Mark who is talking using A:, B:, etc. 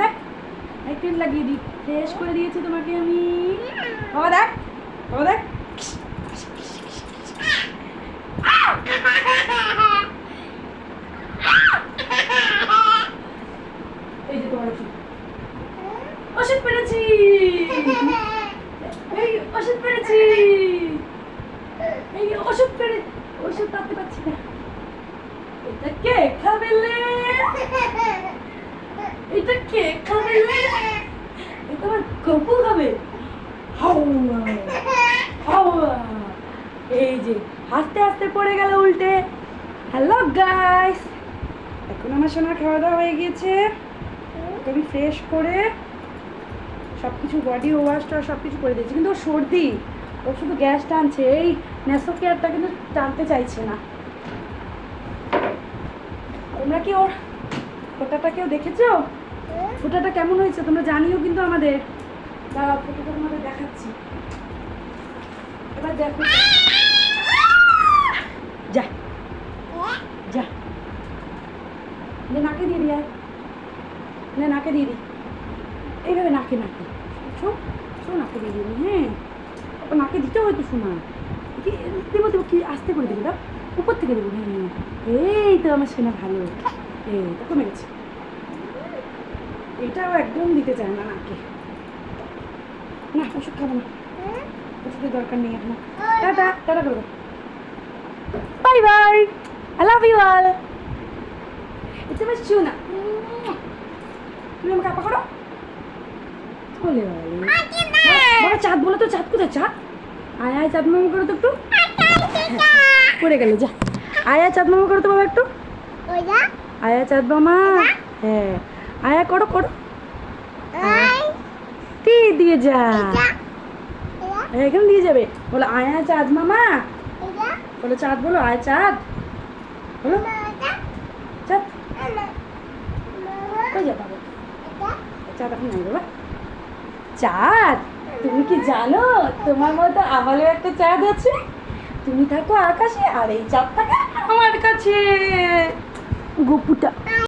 A: দেখ লাগিয়ে দিই ফ্রেশ করে দিয়েছি তোমাকে আমি। দেখ দেখ। ওষুধ পেরেছি। এই ওষুধ পেরেছি। এই ওষুধ ওষুধ পাতে পারছি না। এটা কে খাবে লে এটা কে খাবে লে গপু খাবে? এই যে আস্তে আস্তে পড়ে গেল উল্টে। হ্যালো গাইস এখন আমার সোনার খাওয়া দাওয়া হয়ে গিয়েছে। আমি ফ্রেশ করে সব কিছু বডি ওয়াশটা সব কিছু করে দিয়েছি। কিন্তু ওর সর্দি, ও শুধু গ্যাস টানছে। এই ন্যাসো কেয়ারটা কিন্তু টানতে চাইছে না। তোমরা কি ওর ফোটাটা কেউ দেখেছ? ফোটাটা কেমন হয়েছে তোমরা জানিও কিন্তু আমাদের। দাঁড়াও ফোটাটা তোমাদের দেখাচ্ছি। এবার দেখো। যা। যা। নে নাকে দিয়ে দিয়ে নে নাকে দিয়ে দি। এইভাবে নাকে নাকে। শো শো নাকে দিয়ে দিবি হ্যাঁ। নাকে দিতে হয়তো শোনা কি, দেবো দেবো, কি আস্তে করে দেবো দাও উপর থেকে দেবো হ্যাঁ এই তো আমার শোনা ভালো। এই তো কমে গেছে। এটাও একদম দিতে চায় না নাকে। না ওষুধ খাব না। ওষুধের দরকার নেই এখন। টাটা টাটা করে bye bye. I love you all এটা আমার শোনা তুমি আমাকে আপা করো। বলে বাবা চাঁদ বলো তো চাঁদ কোথায়? চাঁদ? আয় আয় চাঁদ মামা করো তো একটু। পড়ে গেল যা। আয়া চাঁদ মামা করো তো বাবা একটু। আয়া চাঁদ মামা। হ্যাঁ। আয়া করো করো। দিয়ে যা। এখানে দিয়ে যাবে। বলো আয়া চাঁদ মামা। বলো চাঁদ বলো আয় চাঁদ। বলো চাঁদ। কই যা বাবা চাঁদ এখন নাই বাবা। চাঁদ তুমি কি জানো? তোমার মতো আমারও একটা চাঁদ আছে। তুমি থাকো আকাশে আর এই চাঁদ থাকে আমার কাছে। গপুটা।